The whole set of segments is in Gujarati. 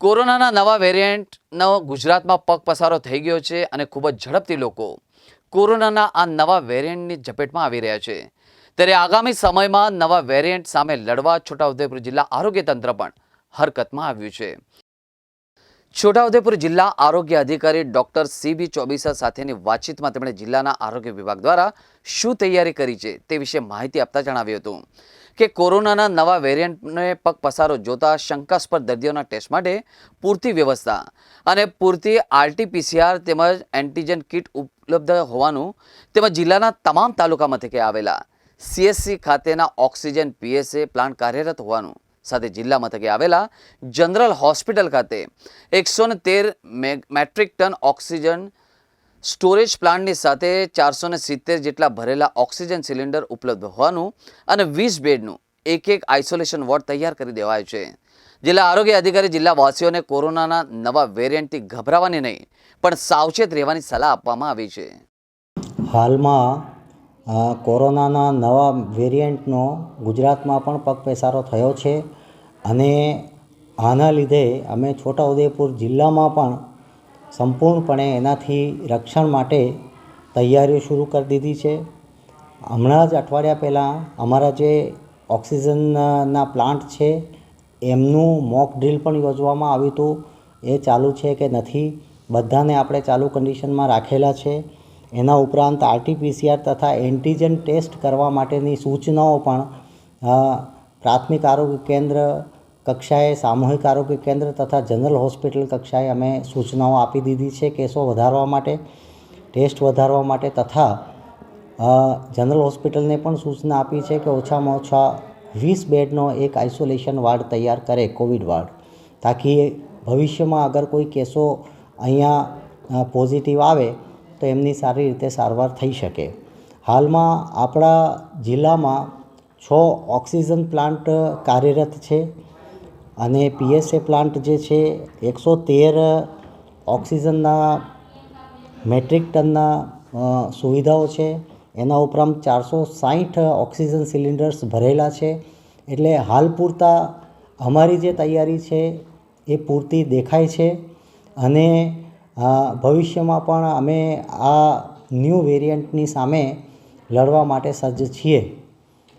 કોરોનાના નવા વેરિયન્ટનો ગુજરાતમાં પગ પસારો થઈ ગયો છે અને ખૂબ જ ઝડપથી લોકો કોરોનાના આ નવા વેરિયન્ટની ઝપેટમાં આવી રહ્યા છે. ત્યારે આગામી સમયમાં નવા વેરિયન્ટ સામે લડવા છોટાઉદેપુર જિલ્લા આરોગ્ય તંત્ર પણ હરકતમાં આવ્યું છે. છોટાઉદેપુર જિલ્લા આરોગ્ય અધિકારી ડોક્ટર સી બી ચોબીસા સાથેની વાતચીતમાં તેમણે જિલ્લાના આરોગ્ય વિભાગ દ્વારા શું તૈયારી કરી છે તે વિશે માહિતી આપતા જણાવ્યું હતું. કે કોરોનાના નવા વેરિયન્ટને પગ પસારો જોતા શંકાસ્પદ દર્દીઓના ટેસ્ટ માટે પૂરતી વ્યવસ્થા અને પૂરતી આરટીપીસીઆર તેમજ એન્ટીજન કિટ ઉપલબ્ધ હોવાનું તેમજ જિલ્લાના તમામ તાલુકા મથકે આવેલા સીએસસી ખાતેના ઓક્સિજન પીએસએ પ્લાન્ટ કાર્યરત હોવાનું સાથે જિલ્લા મથકે આવેલા જનરલ હોસ્પિટલ ખાતે એકસો તેર મેટ્રિક ટન ઓક્સિજન સ્ટોરેજ પ્લાન્ટની સાથે ચારસો સિત્તેર જેટલા ભરેલા ઓક્સિજન સિલિન્ડર ઉપલબ્ધ હોવાનું અને વીસ બેડનું એક એક આઇસોલેશન વોર્ડ તૈયાર કરી દેવાય છે. જિલ્લા આરોગ્ય અધિકારી જિલ્લાવાસીઓને કોરોનાના નવા વેરિયન્ટથી ગભરાવાની નહીં, પણ સાવચેત રહેવાની સલાહ આપવામાં આવી છે. હાલમાં કોરોનાના નવા વેરિયન્ટનો ગુજરાતમાં પણ પગપેસારો થયો છે અને આના લીધે અમે છોટાઉદેપુર જિલ્લામાં પણ સંપૂર્ણપણે એનાથી રક્ષણ માટે તૈયારીઓ શરૂ કરી દીધી છે. હમણાં જ અઠવાડિયા પહેલાં અમારા જે ઓક્સિજનના પ્લાન્ટ છે, એમનું મોક ડ્રીલ પણ યોજવામાં આવ્યું હતું. એ ચાલુ છે કે નથી, બધાને આપણે ચાલુ કન્ડિશનમાં રાખેલા છે. એના ઉપરાંત આરટીપીસીઆર તથા એન્ટીજન ટેસ્ટ કરવા માટેની સૂચનાઓ પણ પ્રાથમિક આરોગ્ય કેન્દ્ર કક્ષાએ સામૂહિક આરોગ્ય કેન્દ્ર તથા જનરલ હોસ્પિટલ કક્ષાએ અમે સૂચનાઓ આપી દીધી છે કેસો વધારવા માટે, ટેસ્ટ વધારવા માટે તથા જનરલ હોસ્પિટલને પણ સૂચના આપી છે કે ઓછામાં ઓછા વીસ બેડનો એક આઇસોલેશન વાર્ડ તૈયાર કરે કોવિડ વાર્ડ. તાકી ભવિષ્યમાં અગર કોઈ કેસો અહીંયા પોઝિટિવ આવે, તો એમની સારી રીતે સારવાર થઈ શકે. હાલમાં આપણા જિલ્લામાં છ ઓક્સિજન પ્લાન્ટ કાર્યરત છે. અને પીએસએ પ્લાન્ટ જે છે, એકસો તેર ઓક્સિજનના મેટ્રિક ટનના સુવિધાઓ છે. એના ઉપરાંત ચારસો સાહીઠ ઓક્સિજન સિલિન્ડર્સ ભરેલા છે. એટલે હાલ પૂરતા અમારી જે તૈયારી છે એ પૂરતી દેખાય છે. અને ભવિષ્યમાં પણ અમે આ ન્યૂ વેરિયન્ટની સામે લડવા માટે સજ્જ છીએ.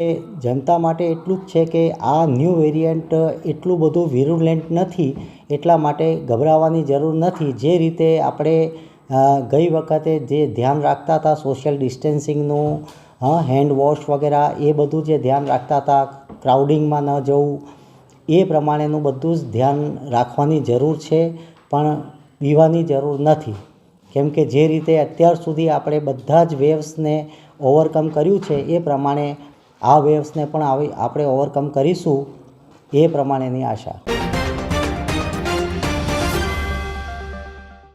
એ જનતા માટે એટલું જ છે કે આ ન્યૂ વેરિયન્ટ એટલું બધું વિરુલેન્ટ નથી, એટલા માટે ગભરાવાની જરૂર નથી. જે રીતે આપણે ગઈ વખતે જે ધ્યાન રાખતા હતા સોશિયલ ડિસ્ટન્સિંગનું હેન્ડ વોશ વગેરે, એ બધું જે ધ્યાન રાખતા હતા ક્રાઉડિંગમાં ન જવું, એ પ્રમાણેનું બધું જ ધ્યાન રાખવાની જરૂર છે, પણ પીવાની જરૂર નથી. કેમ કે જે રીતે અત્યાર સુધી આપણે બધા જ વેવ્સને ઓવરકમ કર્યું છે, એ પ્રમાણે આ વેવ્સને પણ આવી આપણે ઓવરકમ કરીશું એ પ્રમાણેની આશા.